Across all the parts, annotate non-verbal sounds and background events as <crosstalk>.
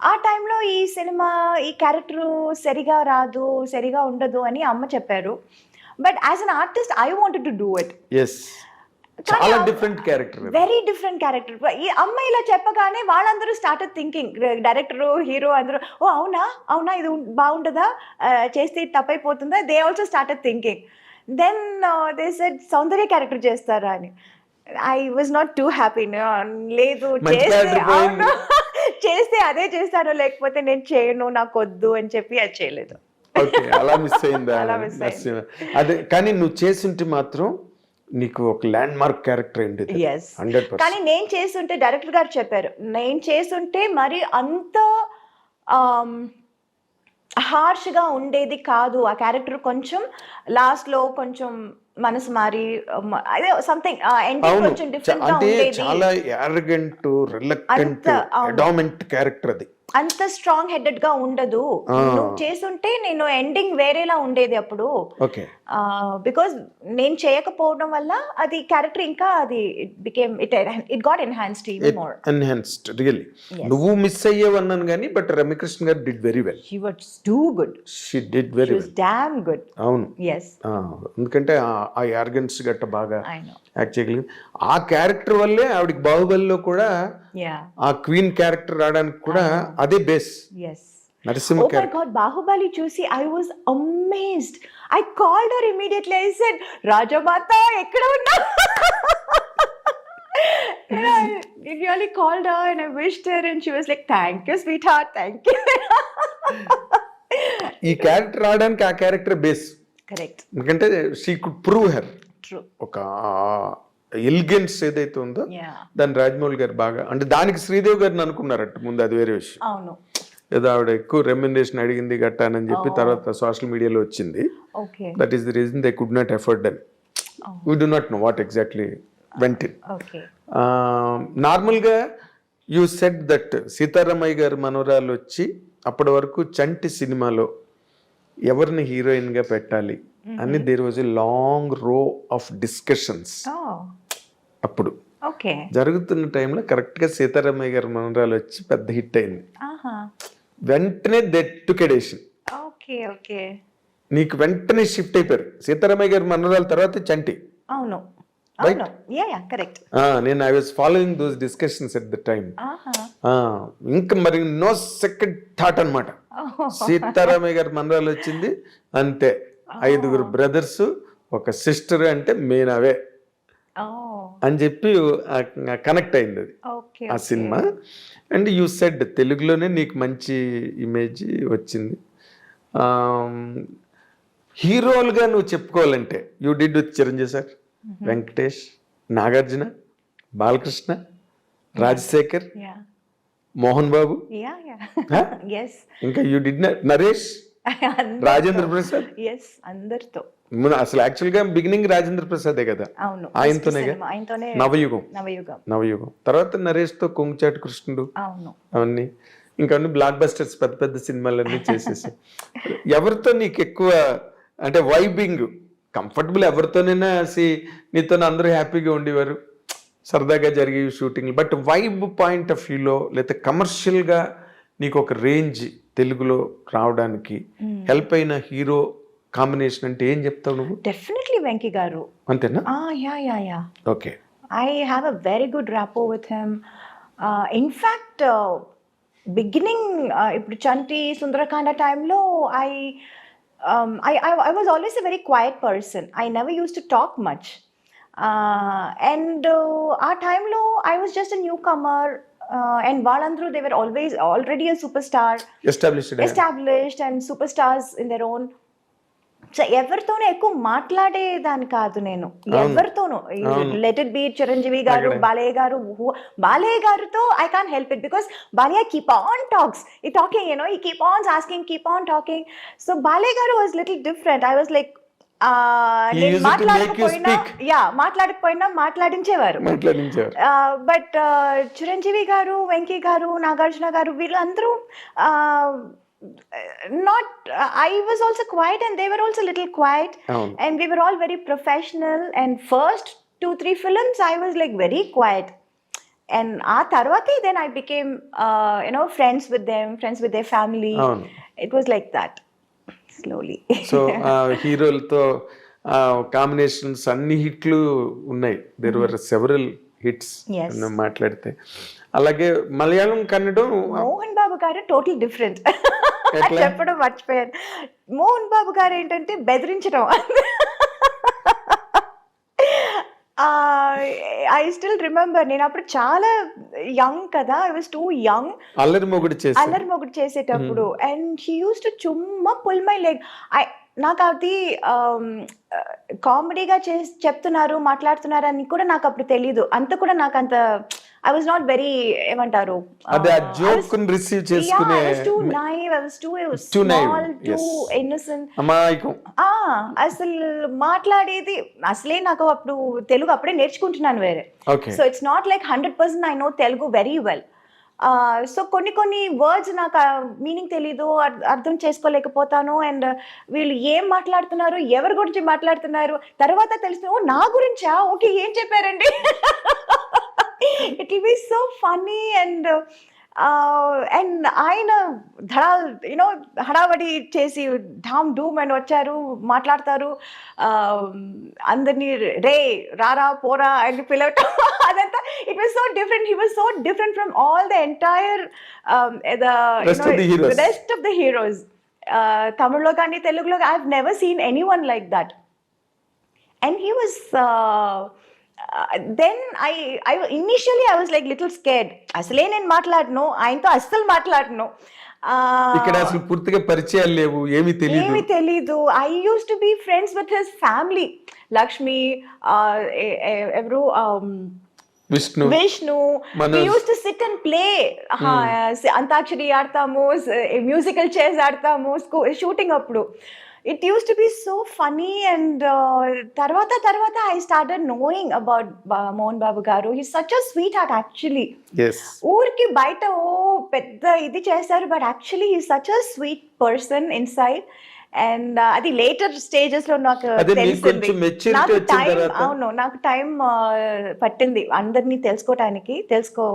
ఆ టైంలో ఈ సినిమా ఈ క్యారెక్టర్ సరిగా రాదు సరిగా ఉండదు అని అమ్మ చెప్పారు. But as an artist I wanted to do it yes చాలా different character very different character ఈ అమ్మ ఇలా చెప్పగానే వాళ్ళందరూ స్టార్ట్ థింకింగ్ డైరెక్టర్ హీరో అందరూ ఓ అవునా? అవునా? ఇది బాగుంటుందా? చేస్తే తప్పైపోతుందా? They also start thinking then they said Soundarya character చేస్తారా? అని. I was not too happy లేదు చేస్తే. అవును. <laughs> చేస్తే అదే చేస్తాను లేకపోతే నేను చేయను నాకు వద్దు అని చెప్పి అది చేయలేదు. అలా మిస్ అయిందా. అదే కానీ నువ్వు చేస్తుంటే మాత్రం నీకు ఒక ల్యాండ్ మార్క్ క్యారెక్టర్ హండ్రెడ్ కానీ నేను చేస్తుంటే డైరెక్టర్ గారు చెప్పారు నేను చేస్తుంటే మరి అంత హార్ష్గా ఉండేది కాదు ఆ క్యారెక్టర్ కొంచెం లాస్ట్లో కొంచెం మనసు మారి అదే సంథింగ్ కొంచెం చ- డిఫరెంట్గా ఉండేది. చాలా యారగెంట్ రిలక్టెంట్. అడామెంట్ క్యారెక్టర్ అది. అంత స్ట్రాంగ్ హెడెడ్గా ఉండదు. నువ్వు చేస్తుంటే నేను ఎండింగ్ వేరేలా ఉండేది అప్పుడు. ఓకే. బికాస్ నేను చేయకపోవడం వల్ల అది క్యారెక్టర్ ఇంకా అది became it it got enhanced even more enhanced really. నువ్వు మిస్ అయ్యేవన్నాను కానీ but Ramyakrishna garu did very well she was too good she did very well damn good అవును. ఎస్ ఎందుకంటే ఆ- ఆ యార్గన్స్ గట్ట బాగా యాక్ట్ చేయగలిగింది. ఆ క్యారెక్టర్ వల్లే ఆవిడకి బాహుబలిలో కూడా ఆ క్వీన్ క్యారెక్టర్ రావడానికి కూడా అదే base yes Narasimha god Baahubali చూసి I was amazed I called her immediately I said Rajamata ఎక్కడ ఉన్నా called her and I wished her and she was like, thank you, sweetheart, thank you. ఈ character రావడానికి ఆ character base Correct. ఎందుకంటే she could prove her. ఒక elegance ఏదైతే ఉందో. దాన్ని రాజమౌళి గారు బాగా అంటే దానికి శ్రీదేవి గారిని అనుకున్నారట ముందు అది వేరే విషయం. అవును. ఏదో ఆవిడ ఎక్కువ రెమ్యునరేషన్ అడిగింది గట్టానని చెప్పి తర్వాత సోషల్ మీడియాలో వచ్చింది. That is the reason they could not afford అని we do not know what exactly went in నార్మల్గా యూ సెట్ దట్ సీతారామయ్య గారి మనవరాలు వచ్చి అప్పటి వరకు చంటి సినిమాలో ఎవరిని హీరోయిన్గా పెట్టాలి అని there was a long row of discussions అప్పుడు. ఓకే. జరుగుతున్న టైంలో కరెక్ట్గా సీతారామయ్య గారి మనవరాలు వచ్చి పెద్ద హిట్ అయింది. వెంటనే దెట్టుకెడేషన్ ఓకే ఓకే. నీకు వెంటనే షిఫ్ట్ అయిపోయారు. సీతారామయ్య గారి మనవరాల తర్వాత చంటి. అవును. నేను I was following those discussions at the time ఆహా. ఇంకా మరి నో సెకండ్ థాట్ అన్నమాట. సీతారామయ్య గారి మనరాలు వచ్చింది. అంతే. ఐదుగురు బ్రదర్స్ ఒక సిస్టర్ అంటే మెయిన్ అవే. అని చెప్పి కనెక్ట్ అయింది అది. ఆ సినిమా. అండ్ యూ సెడ్ తెలుగులోనే నీకు మంచి ఇమేజ్ వచ్చింది. హీరోలుగా నువ్వు చెప్పుకోవాలంటే you did with Chiranjeevi sir Venkatesh Nagarjuna Balakrishna Rajasekhar Mohan Babu. <laughs> ఇంకా you did Naresh. Rajendra Prasad? Yes అందరితో. అసలు యాక్చువల్గా బిగినింగ్ రాజేంద్ర ప్రసాదే కదా? అవును ఆయనతోనే నవయుగం. నవయుగం. నవయుగం. తర్వాత నరేష్తో కొంగుచాటి కృష్ణుడు. అవును. అవన్నీ. ఇంకా అన్ని బ్లాక్ బస్టర్స్ పెద్ద పెద్ద సినిమాలన్నీ చేసేసి. <laughs> ఎవరితో నీకు ఎక్కువ అంటే వైబింగ్ కంఫర్టబుల్ ఎవరితోనైనా సి నీతో అందరూ హ్యాపీగా ఉండేవారు. సరదాగా జరిగే shooting but vibe point of వ్యూలో లేకపోతే కమర్షియల్గా నీకు ఒక రేంజ్ తెలుగులో రావడానికి హెల్ప్ అయిన హీరో కాంబినేషన్ అంటే ఏం చెప్తావు నువ్వు? డెఫినెట్లీ వెంకీ గారు. అంతేనా? Ya ya ya. Okay. I have a good rapport with him in fact beginning ఇప్పుడు చంటి సుందరకాండ టైంలో I I I I was always a very quiet person I never use to talk much and ఆ టైంలో I was just a newcomer and వాళ్ళందరూ they were always already superstar established established and superstars in their own so ఎవరితోనూ ఎక్కువ మాట్లాడేదాన్ని కాదు నేను ఎవరితోనూ let it be Chiranjeevi గారు బాలయ్య గారు బాలయ్య గారితో I can't help it because Balayya keep on talks ఈ టాకింగ్ యూనో ఈ keep on asking keep on talking so Balayya garu was little different I was like You. Ya మాట్లాడకపోయినా మాట్లాడించేవారు. But Chiranjeevi గారు వెంకీ గారు నాగార్జున గారు వీళ్ళందరూ not I was also quiet and they were also little quiet అవును. And we were all very professional. And first two three films i was like very quiet. And ఆ తర్వాతే then I became you know friends with them friends with they family అవును. It was like that slowly so హీరోలతో combinations అన్ని హిట్లు ఉన్నాయి. There were several hits. మాట్లాడితే. అలాగే మలయాళం కన్నడం మోహన్ బాబు గారు టోటల్ డిఫరెంట్? చెప్పడం మర్చిపోయాను. మోహన్ బాబు గారు ఏంటంటే బెదిరించడం. ఐ స్టిల్ రిమెంబర్ నేను అప్పుడు చాలా యంగ్ కదా ఐ వాస్ టూ యంగ్ అల్లరి మొగుడు చేసి అల్లరి మొగుడు చేసేటప్పుడు. అండ్ హీ యూస్ టు చుమ్మా పుల్ మై లెగ్ ఐ నాకు అది కామెడీగా చే చెప్తున్నారు మాట్లాడుతున్నారు అని కూడా నాకు అప్పుడు తెలీదు. అంత కూడా నాకు అంత ఐ వాజ్ నాట్ వెరీ ఏమంటారు అదే ఆ uh, జోక్ was- రిసీవ్ చేసుకునే too, Too naive, small, too yes. innocent. అమాయకం. ఆ, అసలు మాట్లాడేది అసలే నాకు అప్పుడు తెలుగు అప్పుడే నేర్చుకుంటున్నాను వేరే. So it's not like hundred percent I know Telugu very well so కొన్ని కొన్ని వర్డ్స్ నాకు మీనింగ్ తెలీదు అర్- అర్థం చేసుకోలేకపోతాను అండ్ వీళ్ళు ఏం మాట్లాడుతున్నారు ఎవరి గురించి మాట్లాడుతున్నారు తర్వాత తెలిసిన ఓ నా గురించా? ఓకే ఏం చెప్పారండి? <laughs> It will be so funny and and ఆయన ధడాల్ యూనో హడావడి చేసి ఢామ్ డూమ్ అని వచ్చారు మాట్లాడతారు uh, అందరినీ రే రారా పోరా అని పిలవటం. <laughs> అదంతా it was so different he was so different from all the entire Rest of the heroes. Rest of the heroes తమిళ్ళో Uh, కానీ తెలుగులో I have never seen any one like that and he was then i i initially i was like little scared. అసలే నేను మాట్లాడను ఆయనతో అస్సలు మాట్లాడను. ఇక్కడ అసలు పూర్తిగా పరిచయాలు లేవు ఏమీ తెలియదు ఏమి తెలీదు. I use to be friends with his family Lakshmi ఎవరు Vishnu Vishnu. Use to sit and play Antakshari ఆడతాము మ్యూజికల్ చైర్స్ ఆడతాము షూటింగ్ అప్పుడు. It use to be so funny and తర్వాత తర్వాత I started knowing about Mohan Babu garu he such a sweetheart actually ఊరికి బయట ఓ పెద్ద ఇది చేస్తారు but actually he such a sweet person inside and uh, అది లేటర్ స్టేజెస్లో నాకు తెలిసింది. నాకు టైం అవును నాకు టైం పట్టింది అందరినీ తెలుసుకోవటానికి తెలుసుకో.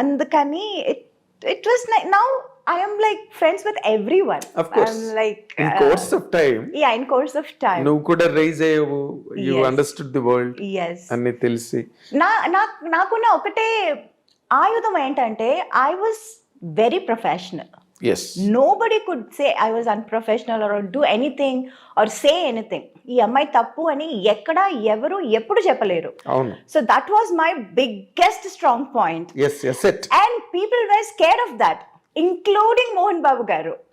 అందుకని it it was now I'm like friends with everyone Of course. Like course of time ya in course of time నువ్వు కూడా రైజ్ అయ్యావు. You Yes. Understood the world అన్ని తెలిసి. నా నాకు నాకున్న ఒకటే ఆయుధం ఏంటంటే I was very professional yes nobody could say I was unprofessional or do anything or say anything ఈ అమ్మాయి తప్పు అని ఎక్కడ ఎవరు ఎప్పుడు చెప్పలేరు. So that was my biggest strong point and people were scare of that including Mohan Babu garu